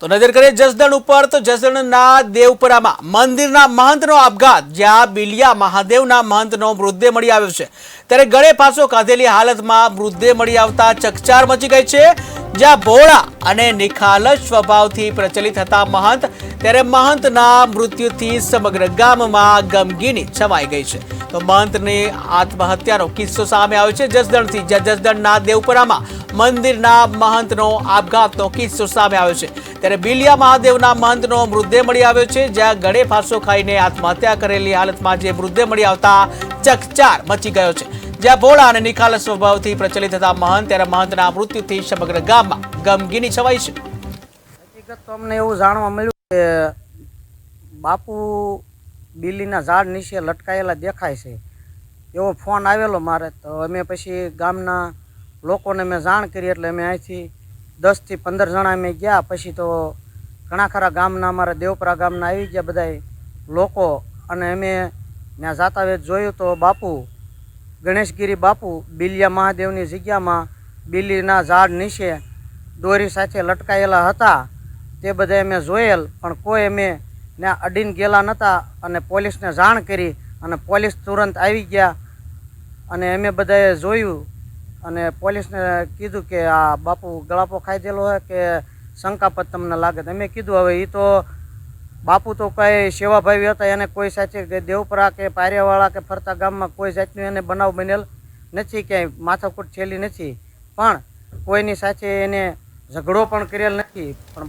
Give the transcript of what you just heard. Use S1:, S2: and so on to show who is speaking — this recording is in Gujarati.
S1: તો નજર કરીએ જસદણ ઉપર, તો જસદણના દેવપરામાં મંદિરના મહંતનો આપઘાત, જ્યાં બિલિયા મહાદેવના મહંતનો મૃતદેહ મળી આવ્યો છે. ત્યારે ગળે પાછો કાઢેલી હાલતમાં મૃતદેહ મળી આવતા ચકચાર મચી ગઈ છે. જ્યાં ભોળા અને નિખાલસ સ્વભાવથી પ્રચલિત હતા મહંત, ત્યારે મહંતના મૃત્યુથી સમગ્ર ગામમાં ગમગીની છવાઈ ગઈ છે. તો મહંતની આત્મહત્યાનો કિસ્સો સામે આવ્યો છે. જસદણથી જ્યાં જસદણના દેવપુરામાં મંદિરના મહંતનો આપઘાતનો કિસ્સો સામે આવ્યો છે. ત્યારે બિલિયા મહાદેવના મહંતનો મૃતદેહ મળી આવ્યો છે, જ્યાં ગળે ફાંસો ખાઈને આત્મહત્યા કરેલી હાલતમાં જે મૃતદેહ મળી આવતા ચકચાર મચી ગયો છે. જ્યાં ભોળા અને નિખાલ સ્વભાવથી પ્રચલિત હતા મહંત, ત્યારે મહંતના મૃત્યુથી સમગ્ર ગામમાં ગમગીની છવાઈ છે.
S2: હકીકત તો અમને એવું જાણવા મળ્યું કે બાપુ બિલીના ઝાડ નીચે લટકાયેલા દેખાય છે. એવો ફોન આવેલો મારે તો અમે પછી ગામના લોકોને મેં જાણ કરી એટલે અમે અહીંથી દસથી પંદર જણા અમે ગયા. પછી તો ઘણા ખરા ગામના, અમારા દેવપરા ગામના આવી ગયા બધાય લોકો. અને અમે ત્યાં જાતા વેત જોયું તો બાપુ ગણેશગીરી બાપુ બિલિયા મહાદેવની જગ્યામાં બિલીના ઝાડ નીચે દોરી સાથે લટકાયેલા હતા. તે બધા અમે જોયેલ, પણ કોઈ અમે ત્યાં અડીને ગયેલા નહોતા અને પોલીસને જાણ કરી અને પોલીસ તુરંત આવી ગયા અને અમે બધાએ જોયું અને પોલીસને કીધું કે આ બાપુ ગળાપો ખાઈ દેલો હોય કે શંકાપત તમને લાગે. અમે કીધું, હવે એ તો બાપુ તો કઈ સેવાભાવી હતા, એને કોઈ સાથે દેવપરા કે પારિયાવાળા કે ફરતા ગામમાં કોઈ જાતનું એને બનાવ બનેલ નથી, ક્યાંય માથાકૂટ છેલી નથી. પણ કોઈની સાથે એને ઝઘડો પણ કરેલ નથી. પણ